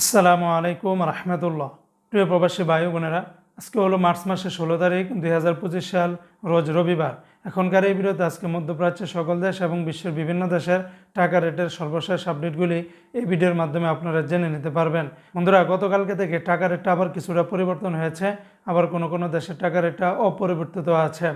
আসসালামু আলাইকুম রহমতুল্লাহ। প্রিয় প্রবাসী ভাই বোনেরা, আজকে হলো মার্চ মাসের ষোলো তারিখ, দুই হাজার পঁচিশ সাল, রোজ রবিবার। এখনকার এই ভিডিওতে আজকে মধ্যপ্রাচ্যের সকল দেশ এবং বিশ্বের বিভিন্ন দেশের টাকা রেটের সর্বশেষ আপডেটগুলি এই ভিডিওর মাধ্যমে আপনারা জেনে নিতে পারবেন। বন্ধুরা, গতকালকে থেকে টাকা রেটটা আবার কিছুটা পরিবর্তন হয়েছে, আবার কোনো কোনো দেশের টাকা রেটটা অপরিবর্তিত আছে।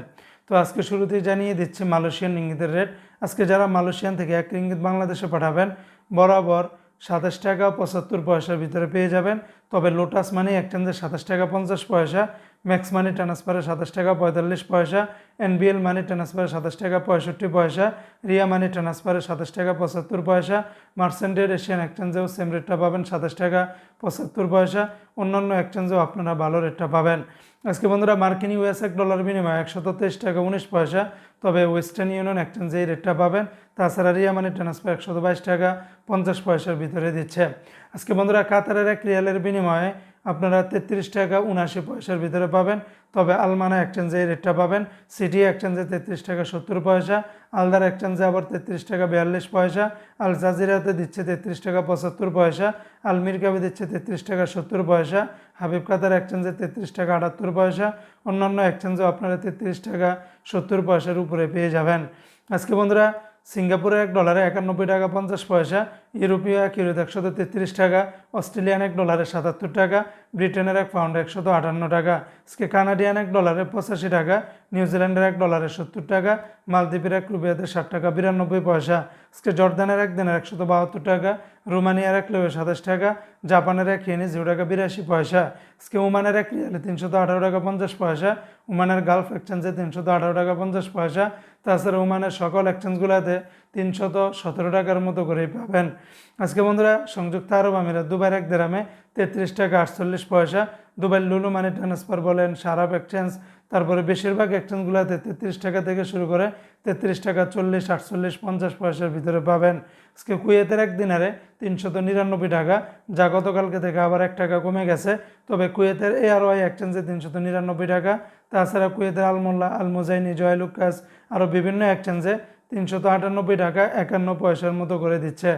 তো আজকে শুরুতেই জানিয়ে দিচ্ছি মালয়েশিয়ান ইঙ্গিতের রেট। আজকে যারা মালয়েশিয়ান থেকে এক ইঙ্গিত বাংলাদেশে পাঠাবেন, বরাবর সাতাশ টাকা পঁচাত্তর পয়সার ভিতরে পেয়ে যাবেন। তবে লোটাস মানি এক্সচেঞ্জে সাতাশ টাকা পঞ্চাশ পয়সা ম্যাক্স মানি ট্রান্সফারে সাতাশ টাকা পঁয়তাল্লিশ পয়সা এনবিএল মানি ট্রান্সফারে সাতাশ টাকা পঁয়ষট্টি পয়সা রিয়া মানি ট্রান্সফারে সাতাশ টাকা পঁচাত্তর পয়সা মার্সেন্টের এশিয়ান এক্সচেঞ্জেও সেম রেটটা পাবেন সাতাশ টাকা পঁচাত্তর পয়সা। অন্যান্য এক্সচেঞ্জেও আপনারা ভালো রেটটা পাবেন। আজকে বন্ধুরা, মার্কিন ইউএস এক ডলার বিনিময় একশত তেইশ টাকা উনিশ পয়সা, তবে ওয়েস্টার্ন ইউনিয়ন এক্সচেঞ্জে এই রেটটা পাবেন। তাছাড়া রিয়া মানি ট্রান্সফার একশত বাইশ টাকা পঞ্চাশ পয়সার ভিতরে দিচ্ছে। আজকে বন্ধুরা, কাতারের এক রিয়ালের বিনিময়ে আপনারা তেত্রিশ টাকা উনআশি পয়সার ভিতরে পাবেন। তবে আলমানা এক্সচেঞ্জে এই রেটটা পাবেন। সিটি এক্সচেঞ্জে তেত্রিশ টাকা সত্তর পয়সা। আলদার এক্সচেঞ্জে আবার তেত্রিশ টাকা বিয়াল্লিশ পয়সা। আল জাজিরাতে দিচ্ছে তেত্রিশ টাকা পঁচাত্তর পয়সা। আলমির কাবে দিচ্ছে তেত্রিশ টাকা সত্তর পয়সা। হাবিব কাতার এক্সচেঞ্জে তেত্রিশ টাকা আটাত্তর পয়সা। অন্যান্য এক্সচেঞ্জেও আপনারা তেত্রিশ টাকা সত্তর পয়সার উপরে পেয়ে যাবেন। আজকে বন্ধুরা সিঙ্গাপুরের এক ডলারে একানব্বই টাকা পঞ্চাশ পয়সা। ইউরোপীয় এক ইউরোত একশত তেত্রিশ টাকা। অস্ট্রেলিয়ান এক ডলারে সাতাত্তর টাকা, ব্রিটেনের এক পাউন্ড একশত আটান্ন টাকা আজকে কানাডিয়ান এক ডলারে পঁচাশি টাকা, নিউজিল্যান্ডের এক ডলারে সত্তর টাকা, মালদ্বীপের এক রুপিয়াতে ষাট টাকা, বিরানব্বই পয়সা আজকে জর্দানের এক দিনের একশত বাহাত্তর টাকা, রোমানিয়ার এক লেবে সাতাশ টাকা, জাপানের এক ইয়েনি জিরো টাকা, বিরাশি পয়সা আজকে ওমানের এক রিয়ালে তিনশত আঠারো টাকা, পঞ্চাশ পয়সা, ওমানের গালফ এক্সচেঞ্জে তিনশত আঠারো টাকা, পঞ্চাশ পয়সা, তাছাড়া ওমানের সকল এক্সচেঞ্জগুলোতে তিনশত সতেরো টাকার মতো করেই পাবেন। আজকে বন্ধুরা, সংযুক্ত আরব আমিরাত, দুবাইয়ের এক দেরামে তেত্রিশ টাকা আটচল্লিশ পয়সা। দুবাই লুলু মানি ট্রান্সফার বলেন সারাপ এক্সচেঞ্জ। তারপরে বেশিরভাগ এক্সচেঞ্জগুলোতে তেত্রিশ টাকা থেকে শুরু করে তেত্রিশ টাকা চল্লিশ, আটচল্লিশ, পঞ্চাশ পয়সার ভিতরে পাবেন। আজকে কুয়েতের এক দিনারে তিনশত নিরানব্বই টাকা, যা গতকালকে থেকে আবার এক টাকা কমে গেছে। তবে কুয়েতের এ আর ওয়াই এক্সচেঞ্জে তিনশত নিরানব্বই টাকা। তাছাড়া কুয়েতের আলমোল্লা, আলমোজাইনি, জয়লুকাস আরও বিভিন্ন এক্সচেঞ্জে তিনশত আটানব্বই টাকা একান্ন পয়সার মতো করে দিচ্ছে।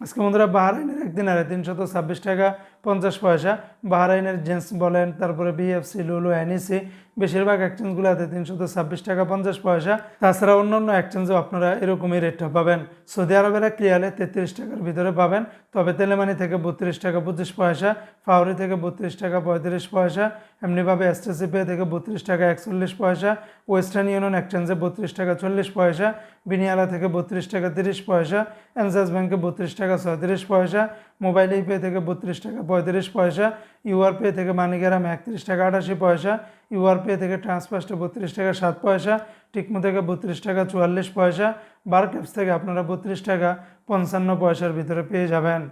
আজকে বন্ধুরা বাহারাইনের একদিন আরে তিনশত ছাব্বিশ টাকা পঞ্চাশ পয়সা। বাহারাইনের জেন্টস বলেন, তারপরে বিএফসি লুলু এনইসি বেশিরভাগ এক্সচেঞ্জগুলোতে তিনশত ছাব্বিশ টাকা পঞ্চাশ পয়সা। তাছাড়া অন্যান্য এক্সচেঞ্জেও আপনারা এরকমই রেটটা পাবেন। সৌদি আরবেরা রিয়ালে তেত্রিশ টাকার ভিতরে পাবেন। তবে তেলেমানি থেকে বত্রিশ টাকা পঁচিশ পয়সা, ফাউরি থেকে বত্রিশ টাকা পঁয়ত্রিশ পয়সা, এমনিভাবে এসটিসি পে থেকে বত্রিশ টাকা একচল্লিশ পয়সা ওয়েস্টার্ন ইউনিয়ন এক্সচেঞ্জে বত্রিশ টাকা চল্লিশ পয়সা বিনিয়ালা থেকে বত্রিশ টাকা তিরিশ পয়সা এনসাস ব্যাংকে বত্রিশ টাকা ছয়ত্রিশ পয়সা মোবাইল পে থেকে বত্রিশ টাকা, পঁয়ত্রিশ পয়সা, ইউআর পে থেকে মানিগ্রাম একত্রিশ টাকা, আটাশি পয়সা, ইউআর পে থেকে ট্রান্সফার্সটা বত্রিশ টাকা, সাত পয়সা, টিকমো থেকে বত্রিশ টাকা, চুয়াল্লিশ পয়সা বার ক্যাপস থেকে আপনারা বত্রিশ টাকা, পঞ্চান্ন পয়সার ভিতরে পেয়ে যাবেন।